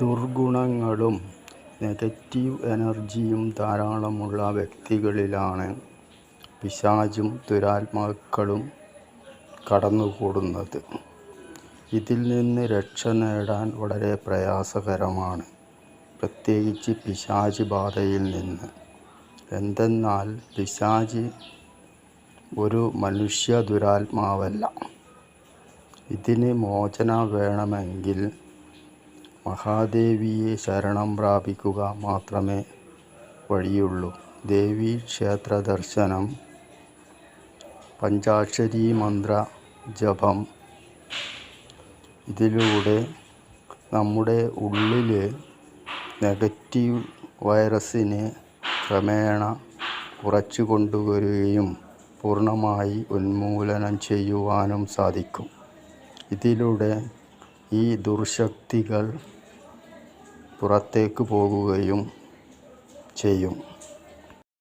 ദുർഗുണങ്ങളും negative എനർജിയും ധാരാളമുള്ള വ്യക്തികളിലാണ് പിശാചും ദുരാത്മാക്കളും കടന്നുകൂടുന്നത്. ഇതിൽ നിന്ന് രക്ഷ നേടാൻ വളരെ പ്രയാസകരമാണ്. പ്രത്യേകിച്ച് പിശാച് ബാധയിൽ നിന്ന്. എന്തെന്നാൽ പിശാച് ഒരു മനുഷ്യ ദുരാത്മാവല്ല. ഇതിന് മോചനം വേണമെങ്കിൽ മഹാദേവിയെ ശരണം പ്രാപിക്കുക മാത്രമേ വഴിയുള്ളൂ. ദേവീ ക്ഷേത്ര ദർശനം പഞ്ചാക്ഷരി മന്ത്ര ജപം. ഇതിലൂടെ നമ്മുടെ ഉള്ളിലെ നെഗറ്റീവ് വൈറസിനെ ക്രമേണ കുറച്ചു കൊണ്ടുവരികയും പൂർണമായി ഉന്മൂലനം ചെയ്യുവാനും സാധിക്കും. ഇതിലൂടെ ഈ ദുർശക്തികൾ പുറത്തേക്ക് പോകുകയും ചെയ്യും.